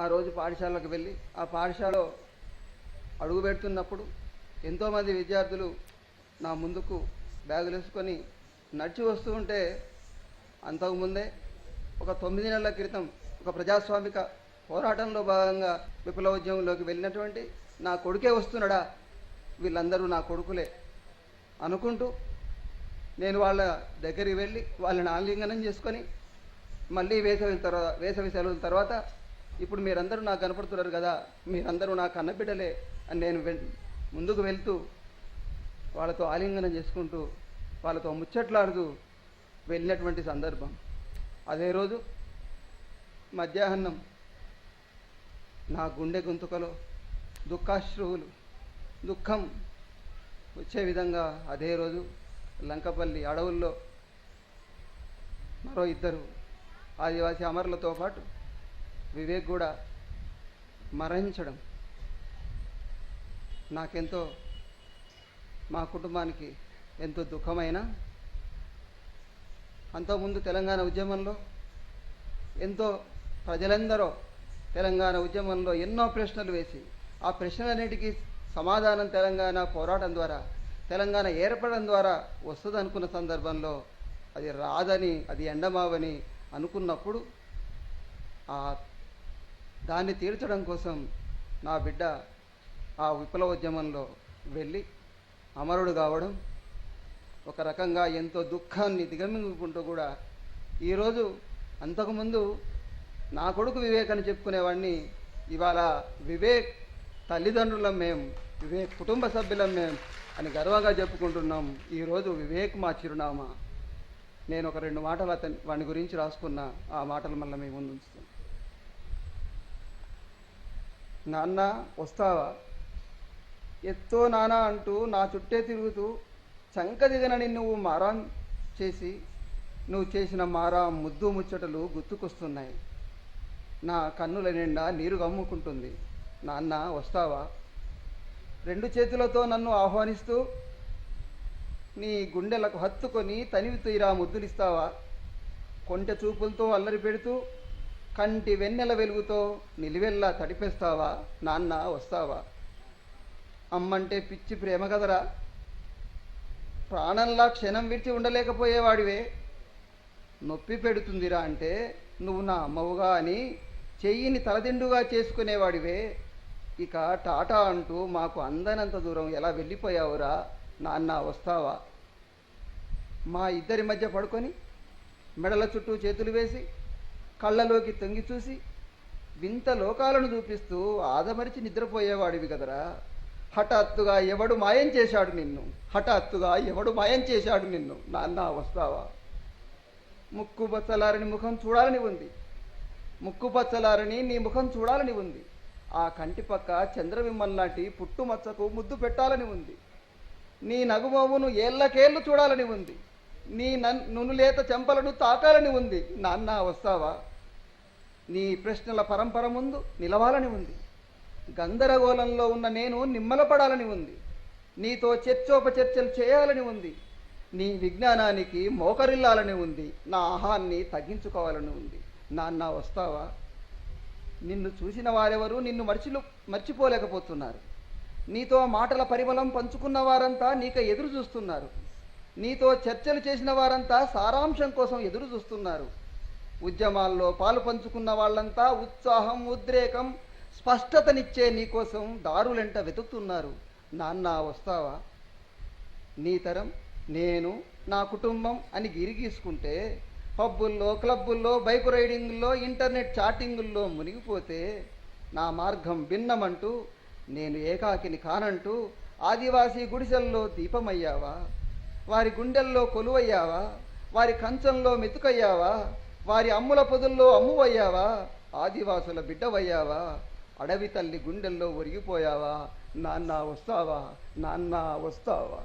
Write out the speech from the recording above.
ఆ రోజు పాఠశాలకు వెళ్ళి ఆ పాఠశాలలో అడుగు పెడుతున్నప్పుడు ఎంతోమంది విద్యార్థులు నా ముందుకు బ్యాగులు వేసుకొని నడిచి వస్తూ ఉంటే అంతకుముందే ఒక తొమ్మిది నెలల క్రితం ఒక ప్రజాస్వామిక పోరాటంలో భాగంగా విప్లవ ఉద్యమంలోకి వెళ్ళినటువంటి నా కొడుకే వస్తున్నాడా? వీళ్ళందరూ నా కొడుకులే అనుకుంటూ నేను వాళ్ళ దగ్గరికి వెళ్ళి వాళ్ళని ఆలింగనం చేసుకొని మళ్ళీ వేసవి తర్వాత వేసవి సెలవుల తర్వాత ఇప్పుడు మీరందరూ నాకు కనపడుతున్నారు కదా మీరందరూ నా కన్నబిడ్డలే అని నేను ముందుకు వెళ్తూ వాళ్ళతో ఆలింగనం చేసుకుంటూ వాళ్ళతో ముచ్చట్లాడుతూ వెళ్ళినటువంటి సందర్భం. అదే రోజు మధ్యాహ్నం నా గుండె గొంతుకలో దుఃఖాశ్రువులు దుఃఖం వచ్చే విధంగా అదే రోజు లంకపల్లి అడవుల్లో మరో ఇద్దరు ఆదివాసీ అమరులతో పాటు వివేక్ కూడా మరణించడం నాకెంతో మా కుటుంబానికి ఎంతో దుఃఖమైన అంతకుముందు తెలంగాణ ఉద్యమంలో ఎంతో ప్రజలందరూ తెలంగాణ ఉద్యమంలో ఎన్నో ప్రశ్నలు వేసి ఆ ప్రశ్నలన్నిటికీ సమాధానం తెలంగాణ పోరాటం ద్వారా తెలంగాణ ఏర్పడడం ద్వారా వస్తుంది అనుకున్న సందర్భంలో అది రాదని అది ఎండమావని అనుకున్నప్పుడు ఆ దాన్ని తీర్చడం కోసం నా బిడ్డ ఆ విప్లవోద్యమంలో వెళ్ళి అమరుడు కావడం ఒక రకంగా ఎంతో దుఃఖాన్ని దిగమింగుకుంటూ కూడా ఈరోజు అంతకుముందు నా కొడుకు వివేక్ అని చెప్పుకునేవాడిని ఇవాళ వివేక్ తల్లిదండ్రులం మేము వివేక్ కుటుంబ సభ్యులం మేము అని గర్వంగా చెప్పుకుంటున్నాం. ఈరోజు వివేక్ మా చిరునామా. నేను ఒక రెండు మాటలు అతని వాని గురించి రాసుకున్న ఆ మాటలు మళ్ళీ మేము ముందు ఉంచుతాను. నాన్న వస్తావా? ఎత్తో నానా అంటూ నా చుట్టే తిరుగుతూ చంక దిగనని నువ్వు మారాం చేసి నువ్వు చేసిన మారా ముద్దు ముచ్చటలు గుర్తుకొస్తున్నాయి. నా కన్నుల నిండా నీరు గమ్ముకుంటుంది. నాన్న వస్తావా? రెండు చేతులతో నన్ను ఆహ్వానిస్తూ నీ గుండెలకు హత్తుకొని తనివి తీరా ముద్దులిస్తావా? కొంటె చూపులతో అల్లరి పెడుతూ కంటి వెన్నెల వెలుగుతో నిలువెల్లా తడిపేస్తావా నాన్న వస్తావా? అమ్మంటే పిచ్చి ప్రేమ కదరా. ప్రాణంలా క్షణం విడిచి ఉండలేకపోయేవాడివే. నొప్పి పెడుతుందిరా అంటే నువ్వు నా అమ్మవుగా అని చెయ్యిని తలదిండుగా చేసుకునేవాడివే. ఇక టాటా అంటూ మాకు అందనంత దూరం ఎలా వెళ్ళిపోయావురా నాన్న వస్తావా? మా ఇద్దరి మధ్య పడుకొని మెడల చుట్టూ చేతులు వేసి కళ్ళలోకి తొంగి చూసి వింత లోకాలను చూపిస్తూ ఆదమరిచి నిద్రపోయేవాడివి కదరా. హఠాత్తుగా ఎవడు మాయం చేశాడు నిన్ను? హఠాత్తుగా ఎవడు మాయం చేశాడు నిన్ను? నాన్న వస్తావా? ముక్కు బచ్చలారని ముఖం చూడాలని ఉంది. ముక్కు పచ్చలారని నీ ముఖం చూడాలని ఉంది. ఆ కంటి పక్క చంద్రబిమ్మం లాంటి పుట్టుమచ్చకు ముద్దు పెట్టాలని ఉంది. నీ నగుమోవును ఏళ్ళకేళ్ళు చూడాలని ఉంది. నీ నన్ నునులేత చెంపలను తాకాలని ఉంది. నాన్న వస్తావా? నీ ప్రశ్నల పరంపర ముందు నిలవాలని ఉంది. గందరగోళంలో ఉన్న నేను నిమ్మలపడాలని ఉంది. నీతో చర్చోపచర్చలు చేయాలని ఉంది. నీ విజ్ఞానానికి మోకరిల్లాలని ఉంది. నా ఆహాన్ని తగ్గించుకోవాలని ఉంది. నాన్న వస్తావా? నిన్ను చూసిన వారెవరు నిన్ను మర్చిలు మర్చిపోలేకపోతున్నారు. నీతో మాటల పరిమళం పంచుకున్న వారంతా నీక ఎదురు చూస్తున్నారు నీతో చర్చలు చేసిన వారంతా సారాంశం కోసం ఎదురు చూస్తున్నారు ఉద్యమాల్లో పాలు పంచుకున్న వాళ్ళంతా ఉత్సాహం ఉద్రేకం స్పష్టతనిచ్చే నీకోసం దారులెంట వెతుకుతున్నారు. నాన్న వస్తావా? నీ తరం నేను నా కుటుంబం అని గిరిగీసుకుంటే పబ్బుల్లో క్లబ్బుల్లో బైక్ రైడింగుల్లో ఇంటర్నెట్ చాటింగుల్లో మునిగిపోతే నా మార్గం భిన్నమంటూ నేను ఏకాకిని కానంటూ ఆదివాసీ గుడిసెల్లో దీపమయ్యావా? వారి గుండెల్లో కొలువయ్యావా? వారి కంచంలో మెతుకయ్యావా? వారి అమ్ముల పొదుల్లో అమ్మువయ్యావా? ఆదివాసుల బిడ్డవయ్యావా? అడవి తల్లి గుండెల్లో ఒరిగిపోయావా? నాన్న వస్తావా? నాన్న వస్తావా?